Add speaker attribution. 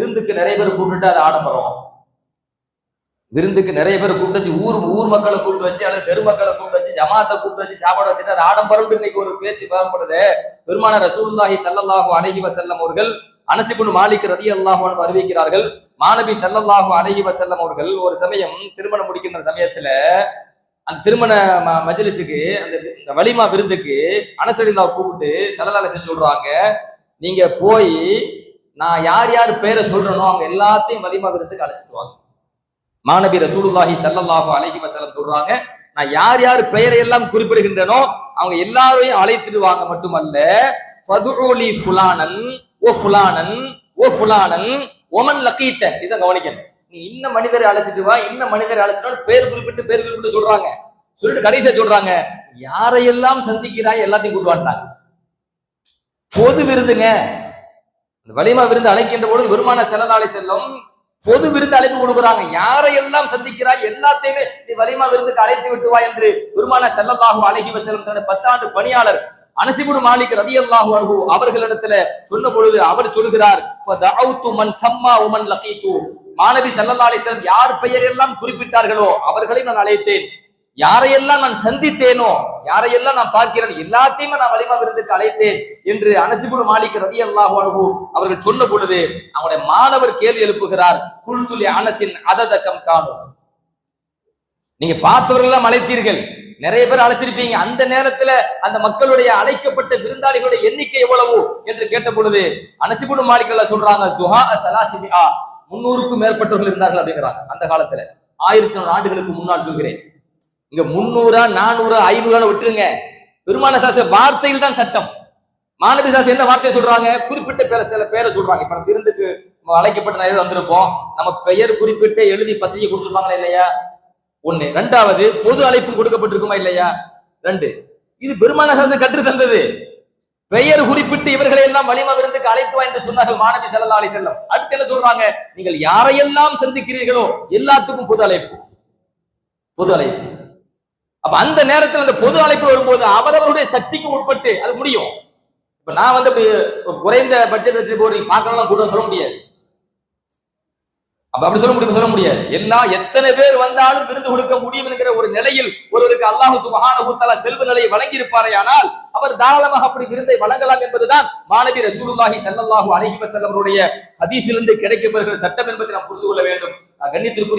Speaker 1: விருந்துக்கு நிறைய பேர் கூப்பிட்டு அது ஆடம்பரம். விருந்துக்கு நிறைய பேர் கூப்பிட்டு வச்சு ஊர் ஊர் மக்களை கூப்பிட்டு வச்சு அல்லது தெருமக்களை கூப்பிட்டு வச்சு ஜமாத்தை கூப்பிட்டு வச்சு சாப்பாடு வச்சுட்டு ஆடம்பரம் இன்னைக்கு ஒரு பேச்சு பரப்படுது பெருமான ரசூல்லாஹி ஸல்லல்லாஹு அணைகிவ வஸல்லம் அவர்கள் அனசிபுன் மாலிக் ரதி அல்லாஹு அறிவிக்கிறார்கள் மாணவி சல்லல்லாஹு அணைகிவ வஸல்லம் அவர்கள் ஒரு சமயம் திருமணம் முடிக்கின்ற சமயத்துல அந்த திருமண ம- அந்த இந்த வலிமா விருந்துக்கு அனசடிந்தாவை கூப்பிட்டு சல்லல்லாஹு செஞ்சு சொல்றாங்க நீங்க போய் நான் யார் யார் பேரை சொல்றேனோ அவங்க எல்லாத்தையும் வலிமா விருந்துக்கு அழைச்சிட்டு மாணவி ரசூலுல்லாஹி சல்லல்லாஹு அலைஹி வஸல்லம் சொல்றாங்க நான் யார் யார் பெயரை எல்லாம் குறிப்பிடுகின்றனோ அவங்க எல்லாரையும் அழைத்துட்டு வாங்க மட்டுமல்ல ஃபதுஉலி ஃபுலானன் ஓ ஃபுலானன் ஓ ஃபுலானன் ஒமன் லக்கீத்த இதை கவனிக்கணும். நீ இன்ன மனிதரை அழைச்சிட்டு வா இன்ன மனிதரை அழைச்சிட்டு பேர் குறிப்பிட்டு பேர் குறிப்பிட்டு சொல்றாங்க. சொல்லிட்டு கடைசியா சொல்றாங்க யாரையெல்லாம் சந்திக்கிறாய் எல்லாத்தையும் கூட்டுவான்றாங்க பொது விருதுங்க வலிமா விருந்து அழைக்கின்ற பொழுது பெருமான செல்லதாலை செல்லும். பொது விருந்து அழைப்பு கொடுக்குறாங்க. யாரையெல்லாம் சந்திக்கிறாய்? எல்லாத்தையுமே நீ வலிமா விருந்துக்கு அழைத்து விட்டுவா என்று பெருமான செல்லல்லாஹு அழகி வசலம் தன்னுடைய பத்தாண்டு பணியாளர் அனசிபுடு மாலிக் ரதியல்லாஹு அருகு அவர்களிடத்துல சொன்ன பொழுது அவர் சொல்கிறார் சம்மா உமன் லகீது மாணவி ஸல்லல்லாஹு அலைஹி யார் பெயர் எல்லாம் குறிப்பிட்டார்களோ அவர்களை நான் அழைத்தேன். யாரையெல்லாம் நான் சந்தித்தேனோ யாரையெல்லாம் நான் பார்க்கிறேன் எல்லாத்தையுமே நான் வலிமா விருந்துக்கு அழைத்தேன் என்று அனசிபுடு மாலிக் ரவி அல்லாஹு அன்ஹு அவர்கள் சொன்ன பொழுது அவனுடைய மாணவர் கேள்வி எழுப்புகிறார். குல்துலி அனசின் அததக்கம் காணும் நீங்க பார்த்தவர்கள் எல்லாம் அழைத்தீர்கள். நிறைய பேர் அழைச்சிருப்பீங்க அந்த நேரத்துல அந்த மக்களுடைய அழைக்கப்பட்ட விருந்தாளிகளுடைய எண்ணிக்கை எவ்வளவு என்று கேட்ட பொழுது அனசிபுடு மாளிகள்ல சொல்றாங்க சுஹா சலாசிபிஆ முன்னூறுக்கும் மேற்பட்டவர்கள் இருந்தார்கள் அப்படிங்கிறாங்க. அந்த காலத்துல ஆயிரத்தி நானூறு ஆண்டுகளுக்கு முன்னால் சொல்கிறேன். இங்க முன்னூறா நானூறா ஐநூறா விட்டுருங்க. பெருமான சாச வார்த்தையில் தான் சட்டம். மாணவி சாசம் என்ன வார்த்தையை சொல்றாங்க? குறிப்பிட்ட பேரை சில பேரை சொல்றாங்க. இப்ப நம்ம விருந்துக்கு நம்ம அழைக்கப்பட்ட நிறைய வந்திருப்போம். நம்ம பெயர் குறிப்பிட்டு எழுதி பத்திரிகை கொடுத்துருப்பாங்களா இல்லையா? ஒண்ணு. ரெண்டாவது பொது அழைப்பு கொடுக்கப்பட்டிருக்குமா இல்லையா? ரெண்டு. இது பெருமான சாசம் கற்று தந்தது. பெயர் குறிப்பிட்டு இவர்களை எல்லாம் வலிமா விருந்துக்கு அழைத்து வா என்று சொன்னார்கள் மாணவி செல்லா அலை செல்லம் அடுத்து என்ன சொல்றாங்க? நீங்கள் யாரையெல்லாம் சந்திக்கிறீர்களோ எல்லாத்துக்கும் பொது அழைப்பு. பொது அழைப்பு. அப்ப அந்த நேரத்தில் அந்த பொது அழைப்பு வரும்போது அவரவருடைய சக்திக்கு உட்பட்டு அது முடியும். இப்ப நான் வந்து குறைந்த பட்ஜெட் வச்சு போறீங்க பார்க்கலாம் கூட சொல்ல முடியாது. அப்ப அப்படி சொல்ல முடியும்? சொல்ல முடியாது. எல்லா எத்தனை பேர் வந்தாலும் விருந்து கொடுக்க முடியும் என்கிற ஒரு நிலையில் ஒருவருக்கு அல்லாஹு சுபஹான தஆலா செல்வ நிலையை வழங்கி இருப்பாரே ஆனால் அவர் தாராளமாக அப்படி விருந்தை வழங்கலாம் என்பதுதான் மாணவி ரசூலுல்லாஹி ஸல்லல்லாஹு அலைஹி வஸல்லம் அவருடைய ஹதீஸிலிருந்து கிடைக்கப்படுகிற சட்டம் என்பதை நாம் புரிந்து கொள்ள வேண்டும். கண்ணியத்திற்குரிய